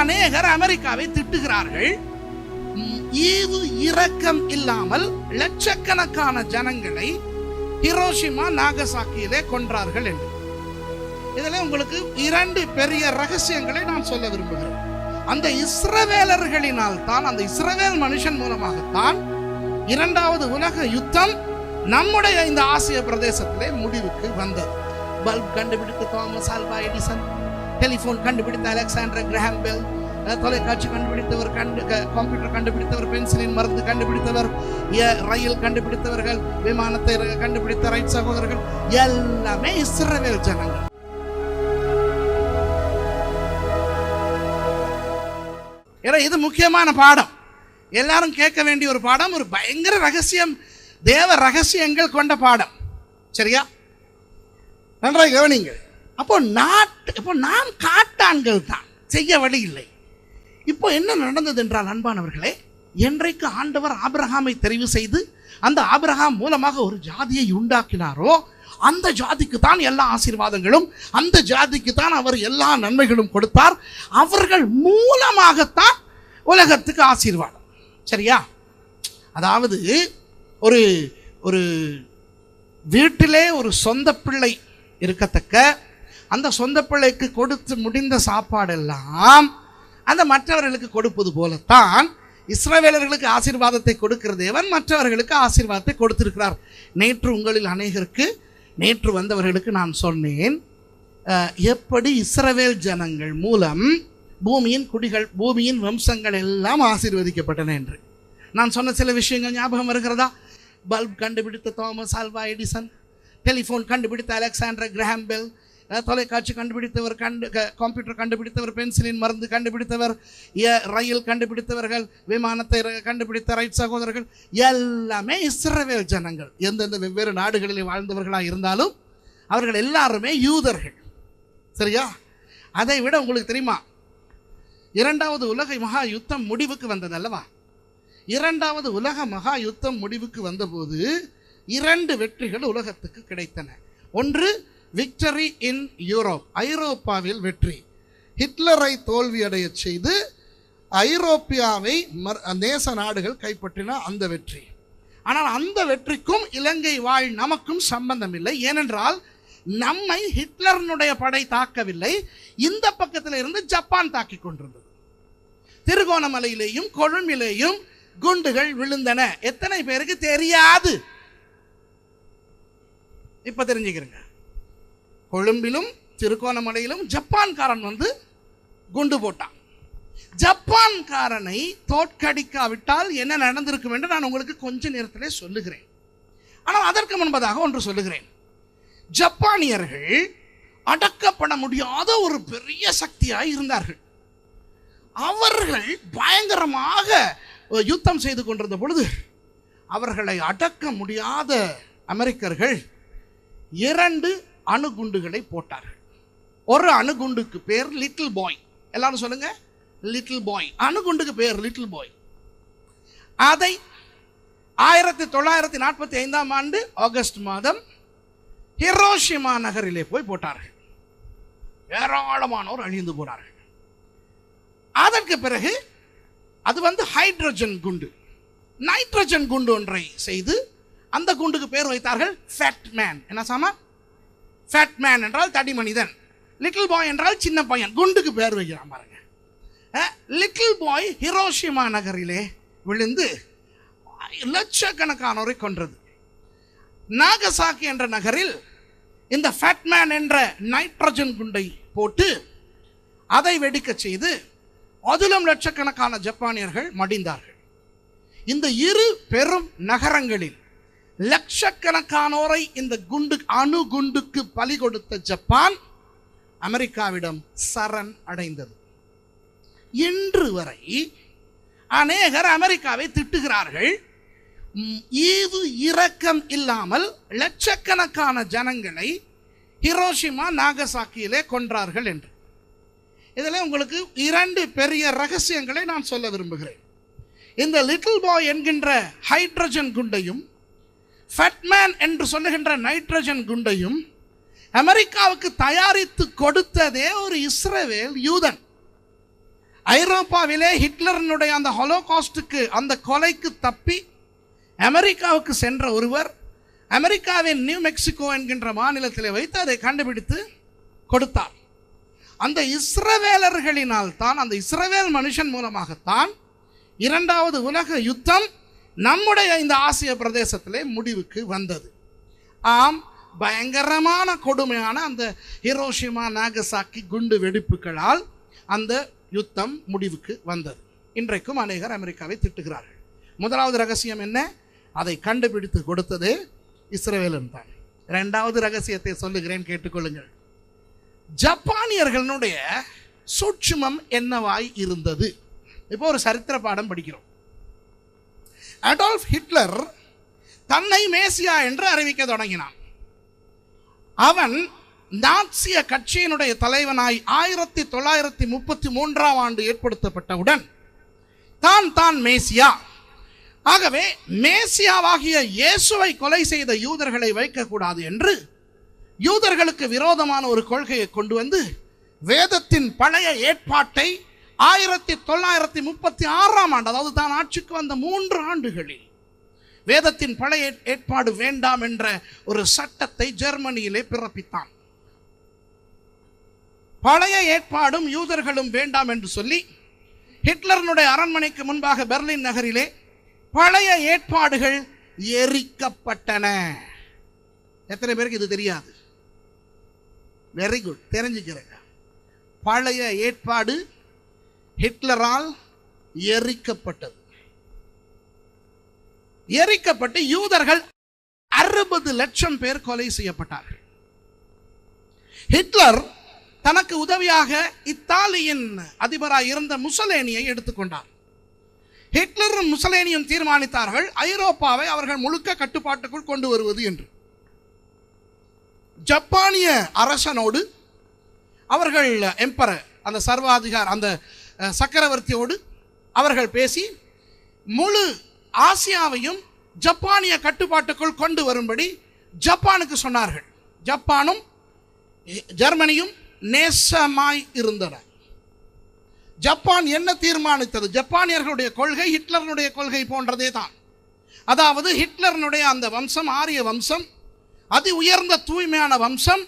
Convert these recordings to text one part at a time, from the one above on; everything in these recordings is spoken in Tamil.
அநேகர் அமெரிக்காவை திட்டுகிறார்கள். ஈவு இரக்கம் இல்லாமல் லட்சக்கணக்கான ஜனங்களை ஹிரோஷிமா நாகசாக்கியிலே கொன்றார்கள் என்று. இதில் உங்களுக்கு இரண்டு பெரிய ரகசியங்களை நான் சொல்ல விரும்புகிறேன் அந்த இஸ்ரவேலர்களினால் தான் அந்த இஸ்ரவேல் மனுஷன் மூலமாகத்தான் இரண்டாவது உலக யுத்தம் நம்முடைய இந்த ஆசிய பிரதேசத்திலே முடிவுக்கு வந்தது. பல்ப் கண்டுபிடித்து தாமஸ் ஆல்வா எடிசன் டெலிஃபோன் கண்டுபிடித்த அலெக்சாண்டர் கிரஹாம் பெல். தொலைக்காட்சி கண்டுபிடித்தவர் கண்டு கம்ப்யூட்டர் கண்டுபிடித்தவர் பென்சிலின் மருந்து கண்டுபிடித்தவர் ரயில் கண்டுபிடித்தவர்கள் விமானத்தை கண்டுபிடித்த ரைட் சகோதரர்கள் எல்லாமே இஸ்ரவேல் ஜனங்கள். ஏன்னா இது முக்கியமான பாடம். எல்லாரும் கேட்க வேண்டிய ஒரு பாடம் ஒரு பயங்கர ரகசியம் தேவ ரகசியங்கள் கொண்ட பாடம். சரியா? நன்றாக கவனிங்கள் அப்போ நாட்டு இப்போ நாம் காட்டான்கள் தான். செய்ய வழி இல்லை. இப்போ என்ன நடந்தது என்றால் அன்பானவர்களே என்றைக்கு ஆண்டவர் ஆபிரகாமை தெரிவு செய்து அந்த ஆபிரகாம் மூலமாக ஒரு ஜாதியை உண்டாக்கினாரோ அந்த ஜாதிக்கு தான் எல்லா ஆசீர்வாதங்களும் அந்த ஜாதிக்கு தான் அவர் எல்லா நன்மைகளும் கொடுத்தார். அவர்கள் மூலமாகத்தான் உலகத்துக்கு ஆசீர்வாதம். சரியா? அதாவது ஒரு ஒரு வீட்டிலே ஒரு சொந்த பிள்ளை இருக்கத்தக்க அந்த சொந்த பிள்ளைக்கு கொடுத்து முடிந்த சாப்பாடெல்லாம் அந்த மற்றவர்களுக்கு கொடுப்பது போலத்தான் இஸ்ரவேலர்களுக்கு ஆசீர்வாதத்தை கொடுக்கிற தேவன் மற்றவர்களுக்கு ஆசீர்வாதத்தை கொடுத்திருக்கிறார். நேற்று உங்களில் அநேகருக்கு நேற்று வந்தவர்களுக்கு நான் சொன்னேன் எப்படி இஸ்ரவேல் ஜனங்கள் மூலம் பூமியின் குடிகள் பூமியின் வம்சங்கள் எல்லாம் ஆசீர்வதிக்கப்பட்டன என்று. நான் சொன்ன சில விஷயங்கள் ஞாபகம் வருகிறதா? பல்ப் கண்டுபிடித்த தாமஸ் ஆல்வா எடிசன் டெலிஃபோன் கண்டுபிடித்த அலெக்சாண்டர் கிரஹாம்பெல் பெல் தொலைக்காட்சி கண்டுபிடித்தவர் கண்டு கம்ப்யூட்டர் கண்டுபிடித்தவர் பென்சிலின் மருந்து கண்டுபிடித்தவர் ரயில் கண்டுபிடித்தவர்கள் விமானத்தை ர- கண்டுபிடித்த ரைட் சகோதரர்கள் எல்லாமே இஸ்ரவேல் ஜனங்கள். எந்தெந்த வெவ்வேறு நாடுகளில் வாழ்ந்தவர்களாக இருந்தாலும் அவர்கள் எல்லாருமே யூதர்கள். சரியா? அதை விட உங்களுக்கு தெரியுமா? இரண்டாவது உலக மகா யுத்தம் முடிவுக்கு வந்தது அல்லவா? இரண்டாவது உலக மகா யுத்தம் முடிவுக்கு வந்தபோது இரண்டு வெற்றிகள் உலகத்துக்கு கிடைத்தன. ஒன்று விக்டரி இன் யூரோப் ஐரோப்பாவில் வெற்றி. ஹிட்லரை தோல்வியடையச் செய்து ஐரோப்பியாவை மர் நேச நாடுகள் கைப்பற்றின அந்த வெற்றி. ஆனால் அந்த வெற்றிக்கும் இலங்கை வாழ் நமக்கும் சம்பந்தம் இல்லை ஏனென்றால் நம்மை ஹிட்லரனுடைய படை தாக்கவில்லை. இந்த பக்கத்தில் இருந்து ஜப்பான் தாக்கி கொண்டிருந்தது. திருகோணமலையிலேயும் கொழும்பிலேயும் குண்டுகள் விழுந்தன. எத்தனை பேருக்கு தெரியாது? இப்ப தெரிஞ்சுக்கிறேங்க. கொழும்பிலும் திருகோணமலையிலும் ஜப்பான்காரன் வந்து குண்டு போட்டான். ஜப்பான்காரனை தோற்கடிக்காவிட்டால் என்ன நடந்திருக்கும் என்று நான் உங்களுக்கு கொஞ்ச நேரத்திலே சொல்லுகிறேன். ஆனால் அதற்கு முன்பதாக ஒன்று சொல்லுகிறேன். ஜப்பானியர்கள் அடக்கப்பட முடியாத ஒரு பெரிய சக்தியாக இருந்தார்கள். அவர்கள் பயங்கரமாக யுத்தம் செய்து கொண்டிருந்த பொழுது அவர்களை அடக்க முடியாத அமெரிக்கர்கள் இரண்டு அணுகுண்டுகளை போட்டார்கள். ஒரு அணுகுண்டுக்கு பேர் லிட்டில் பாய் எல்லாரும் சொல்லுங்க லிட்டில் பாய் அணுகுண்டுக்கு பேர் லிட்டில் பாய் அதை ஆயிரத்தி தொள்ளாயிரத்தி நாற்பத்தி ஐந்தாம் ஆண்டு ஆகஸ்ட் மாதம் ஹிரோஷிமா நகரிலே போய் போட்டார்கள். ஏராளமானோர் அழிந்து போனார்கள். அதற்கு பிறகு அது வந்து ஹைட்ரஜன் குண்டு. நைட்ரஜன் குண்டு ஒன்றை செய்து அந்த குண்டுக்கு பேர் வைத்தார்கள் ஃபேட் மேன் என்ன சாமா? ஃபேட் மேன் என்றால் தடி மனிதன். லிட்டில் பாய் என்றால் சின்ன பையன். குண்டுக்கு பேர் வைக்கிறான் பாருங்க. லிட்டில் பாய் ஹிரோஷிமா நகரிலே விழுந்து லட்சக்கணக்கானோரை கொன்றது. நாகசாக்கி என்ற நகரில் இந்த ஃபேட்மேன் என்ற நைட்ரஜன் குண்டை போட்டு அதை வெடிக்கச் செய்து அதிலும் லட்சக்கணக்கான ஜப்பானியர்கள் மடிந்தார்கள். இந்த இரு பெரும் நகரங்களில் லட்சக்கணக்கானோரை இந்த குண்டு அணு குண்டுக்கு பலி கொடுத்த ஜப்பான் அமெரிக்காவிடம் சரண் அடைந்தது. இன்று வரை அநேகர் அமெரிக்காவை திட்டுகிறார்கள். ஈவு இரக்கம் இல்லாமல் லட்சக்கணக்கான ஜனங்களை ஹிரோஷிமா நாகசாக்கியிலே கொன்றார்கள் என்று. இதில் உங்களுக்கு இரண்டு பெரிய ரகசியங்களை நான் சொல்ல விரும்புகிறேன். இந்த லிட்டில் பாய் என்கின்ற ஹைட்ரஜன் குண்டையும் ஃபட்மேன் என்று சொல்லுகின்ற நைட்ரஜன் குண்டையும் அமெரிக்காவுக்கு தயாரித்து கொடுத்ததே ஒரு இஸ்ரவேல் யூதன். ஐரோப்பாவிலே ஹிட்லரினுடைய அந்த ஹொலோகாஸ்டுக்கு அந்த கொலைக்கு தப்பி அமெரிக்காவுக்கு சென்ற ஒருவர் அமெரிக்காவின் நியூ மெக்சிகோ என்கின்ற மாநிலத்தில் வைத்து அதை கண்டுபிடித்து கொடுத்தார். அந்த இஸ்ரவேலர்களினால் தான் அந்த இஸ்ரவேல் மனுஷன் மூலமாகத்தான் இரண்டாவது உலக யுத்தம் நம்முடைய இந்த ஆசிய பிரதேசத்திலே முடிவுக்கு வந்தது. ஆம் பயங்கரமான கொடுமையான அந்த ஹிரோஷிமா நாகசாக்கி குண்டு வெடிப்புகளால் அந்த யுத்தம் முடிவுக்கு வந்தது. இன்றைக்கும் அநேகர் அமெரிக்காவை திட்டுகிறார்கள். முதலாவது ரகசியம் என்ன? அதை கண்டுபிடித்து கொடுத்தது இஸ்ரேலன் தான். இரண்டாவது ரகசியத்தை சொல்லுகிறேன் கேட்டுக்கொள்ளுங்கள். ஜப்பானியர்களுடைய சூட்சுமம் என்னவாய் இருந்தது? இப்போ ஒரு சரித்திர பாடம் படிக்கிறோம். அடால்ஃப் ஹிட்லர் தன்னை மேசியா என்று அறிவிக்க தொடங்கினான். அவன் நாட்சிய கட்சியினுடைய தலைவனாய் ஆயிரத்தி தொள்ளாயிரத்தி முப்பத்தி மூன்றாம் ஆண்டு ஏற்படுத்தப்பட்டவுடன் தான் தான் மேசியா. ஆகவே மேசியாவாகிய இயேசுவை கொலை செய்த யூதர்களை வைக்கக்கூடாது என்று யூதர்களுக்கு விரோதமான ஒரு கொள்கையை கொண்டு வந்து வேதத்தின் பழைய ஏற்பாட்டை ஆயிரத்தி தொள்ளாயிரத்தி முப்பத்தி ஆறாம் ஆண்டு அதாவது தான் ஆட்சிக்கு வந்த மூன்று ஆண்டுகளில் வேதத்தின் பழைய ஏற்பாடு வேண்டாம் என்ற ஒரு சட்டத்தை ஜெர்மனியிலே பிறப்பித்தான். பழைய ஏற்பாடும் யூதர்களும் வேண்டாம் என்று சொல்லி ஹிட்லரனுடைய அரண்மனைக்கு முன்பாக பெர்லின் நகரிலே பழைய ஏற்பாடுகள் எரிக்கப்பட்டன. எத்தனை பேருக்கு இது தெரியாது? வெரி குட் தெரிஞ்சுக்கிறேங்க பழைய ஏற்பாடு ஹிட்லரால் எரிக்கப்பட்டது. எரிக்கப்பட்டு யூதர்கள் அறுபது லட்சம் பேர் கொலை செய்யப்பட்டார்கள். ஹிட்லர் தனக்கு உதவியாக இத்தாலியின் அதிபராக இருந்த முசலேனியை எடுத்துக்கொண்டார். ஹிட்லரும் முசலேனியும் தீர்மானித்தார்கள் ஐரோப்பாவை அவர்கள் முழுக்க கட்டுப்பாட்டுக்குள் கொண்டு வருவது என்று. ஜப்பானிய அரசனோடு அவர்கள் எம்பரர் அந்த சர்வாதிகார் அந்த சக்கரவர்த்தியோடு அவர்கள் பேசி முழு ஆசியாவையும் ஜப்பானிய கட்டுப்பாட்டுக்குள் கொண்டு வரும்படி ஜப்பானுக்கு சொன்னார்கள். ஜப்பானும் ஜெர்மனியும் நேசமாய் இருந்தன. ஜப்பான் என்ன தீர்மானித்தது? ஜப்பானியர்களுடைய கொள்கை ஹிட்லருடைய கொள்கை போன்றதே தான். அதாவது ஹிட்லருடைய அந்த வம்சம் ஆரிய வம்சம் அதி உயர்ந்த தூய்மையான வம்சம்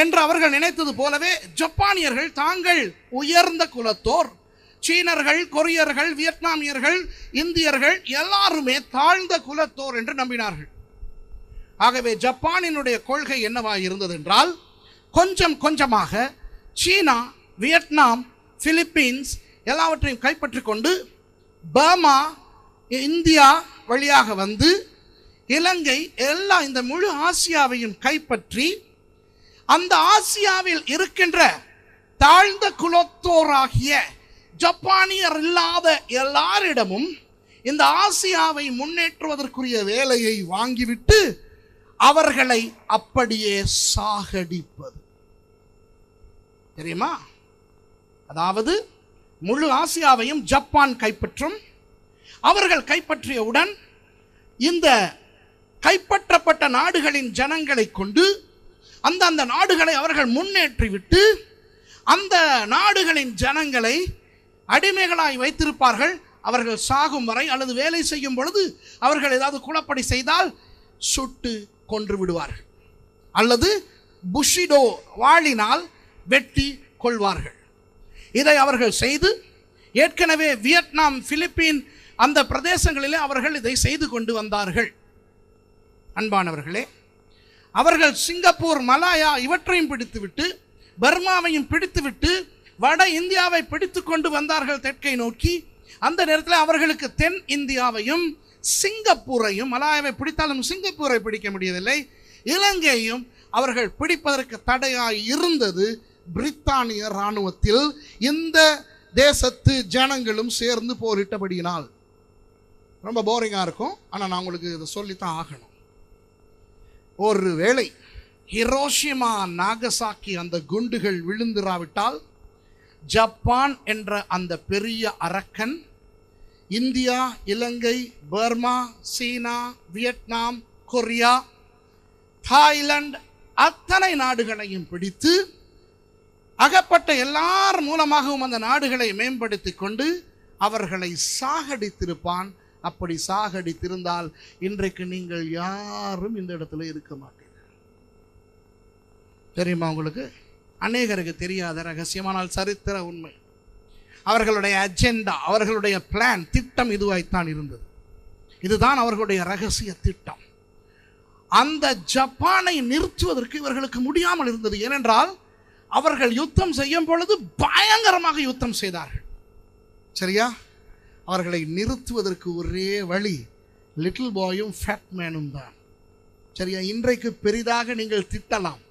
என்று அவர்கள் நினைத்தது போலவே ஜப்பானியர்கள் தாங்கள் உயர்ந்த குலத்தோர். சீனர்கள் கொரியர்கள் வியட்நாமியர்கள் இந்தியர்கள் எல்லாருமே தாழ்ந்த குலத்தோர் என்று நம்பினார்கள். ஆகவே ஜப்பானினுடைய கொள்கை என்னவாக இருந்தது என்றால் கொஞ்சம் கொஞ்சமாக சீனா வியட்நாம் பிலிப்பீன்ஸ் எல்லாவற்றையும் கைப்பற்றிக் கொண்டு பர்மா இந்தியா வழியாக வந்து இலங்கை எல்லா இந்த முழு ஆசியாவையும் கைப்பற்றி அந்த ஆசியாவில் இருக்கின்ற தாழ்ந்த குலத்தோராகிய ஜப்பானியர் இல்லாத எல்லாரிடமும் இந்த ஆசியாவை முன்னேற்றுவதற்குரிய வேலையை வாங்கிவிட்டு அவர்களை அப்படியே சாகடிப்பது. தெரியுமா? அதாவது முழு ஆசியாவையும் ஜப்பான் கைப்பற்றும் அவர்கள் கைப்பற்றியவுடன் இந்த கைப்பற்றப்பட்ட நாடுகளின் ஜனங்களை கொண்டு அந்த அந்த நாடுகளை அவர்கள் முன்னேற்றிவிட்டு அந்த நாடுகளின் ஜனங்களை அடிமைகளாய் வைத்திருப்பார்கள். அவர்கள் சாகும் வரை அல்லது வேலை செய்யும் பொழுது அவர்கள் ஏதாவது குளப்படி செய்தால் சுட்டு கொன்று விடுவார்கள். அல்லது புஷிடோ வாழினால் வெட்டி கொள்வார்கள். இதை அவர்கள் செய்து ஏற்கனவே வியட்நாம் பிலிப்பீன் அந்த பிரதேசங்களிலே அவர்கள் இதை செய்து கொண்டு வந்தார்கள். அன்பானவர்களே அவர்கள் சிங்கப்பூர் மலாயா இவற்றையும் பிடித்துவிட்டு பர்மாவையும் பிடித்துவிட்டு வட இந்தியாவை பிடித்து கொண்டு வந்தார்கள் தெற்கை நோக்கி. அந்த நேரத்தில் அவர்களுக்கு தென் இந்தியாவையும் சிங்கப்பூரையும் மலாயாவை பிடித்தாலும் சிங்கப்பூரை பிடிக்க முடியவில்லை. இலங்கையும் அவர்கள் பிடிப்பதற்கு தடையாய் இருந்தது பிரித்தானிய இராணுவத்தில். இந்த தேசத்து ஜனங்களும் சேர்ந்து போரிட்டபடியினால். ரொம்ப போரிங்காக இருக்கும். ஆனால் நான் உங்களுக்கு இதை சொல்லித்தான் ஆகணும். ஒரு வேளை ஹிரோஷிமா நாகசாக்கி அந்த குண்டுகள் விழுந்திராவிட்டால் ஜப்பான் என்ற அந்த பெரிய அரக்கன் India Ilangai Burma China Vietnam Korea Thailand அத்தனை நாடுகளையும் பிடித்து அகப்பட்ட எல்லார் மூலமாகவும் அந்த நாடுகளை மேம்படுத்தி கொண்டு அவர்களை சாகடித்திருப்பான் அப்படி சாகடித்திருந்தால் இன்றைக்கு நீங்கள் யாரும் இந்த இடத்துல இருக்க மாட்டீர்கள். தெரியுமா உங்களுக்கு? அநேகருக்கு தெரியாத ரகசியமானால் சரித்திர உண்மை. அவர்களுடைய அஜெண்டா அவர்களுடைய பிளான் திட்டம் இதுவாய்த்தான் இருந்தது. இதுதான் அவர்களுடைய ரகசிய திட்டம். அந்த ஜப்பானை நிறுத்துவதற்கு இவர்களுக்கு முடியாமல் இருந்தது. ஏனென்றால் அவர்கள் யுத்தம் செய்யும் பொழுது பயங்கரமாக யுத்தம் செய்தார்கள். சரியா? அவர்களை நிறுத்துவதற்கு ஒரே வழி லிட்டில் பாயும் ஃபேட் மேனும் தான். சரியா? இன்றைக்கு பெரிதாக நீங்கள் திட்டலாம்.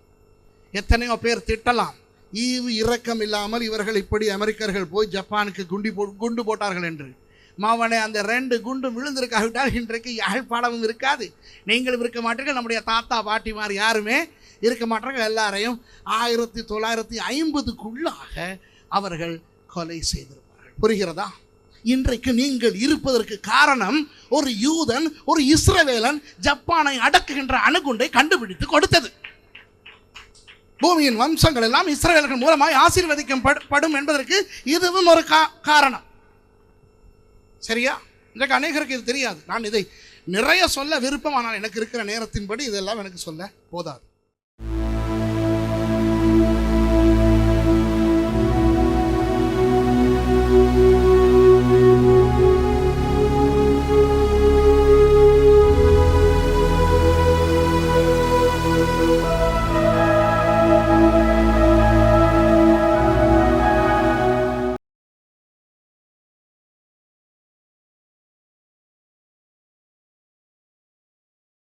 எத்தனையோ பேர் திட்டலாம். ஈவு இரக்கம் இல்லாமல் இவர்கள் இப்படி அமெரிக்கர்கள் போய் ஜப்பானுக்கு குண்டி போ குண்டு போட்டார்கள் என்று. மாவனை அந்த ரெண்டு குண்டும் விழுந்திருக்காவிட்டால் இன்றைக்கு யாழ்ப்பாணமும் இருக்காது. நீங்களும் இருக்க மாட்டீர்கள். நம்முடைய தாத்தா பாட்டிமார் யாருமே இருக்க மாட்டார்கள். எல்லாரையும் ஆயிரத்தி தொள்ளாயிரத்தி ஐம்பதுக்குள்ளாக அவர்கள் கொலை செய்திருப்பார்கள். புரிகிறதா? இன்றைக்கு நீங்கள் இருப்பதற்கு காரணம் ஒரு யூதன் ஒரு இஸ்ரவேலன் ஜப்பானை அடக்குகின்ற அணுகுண்டை கண்டுபிடித்து கொடுத்தது. பூமியின் வம்சங்கள் எல்லாம் இஸ்ரேலர்கள் மூலமாய் ஆசீர்வதிக்கப்படும் என்பதற்கு இதுவும் ஒரு கா காரணம். சரியா? இன்றைக்கு அநேகருக்கு இது தெரியாது. நான் இதை நிறைய சொல்ல விருப்பம் ஆனால் எனக்கு இருக்கிற நேரத்தின்படி இதெல்லாம் எனக்கு சொல்ல போதாது.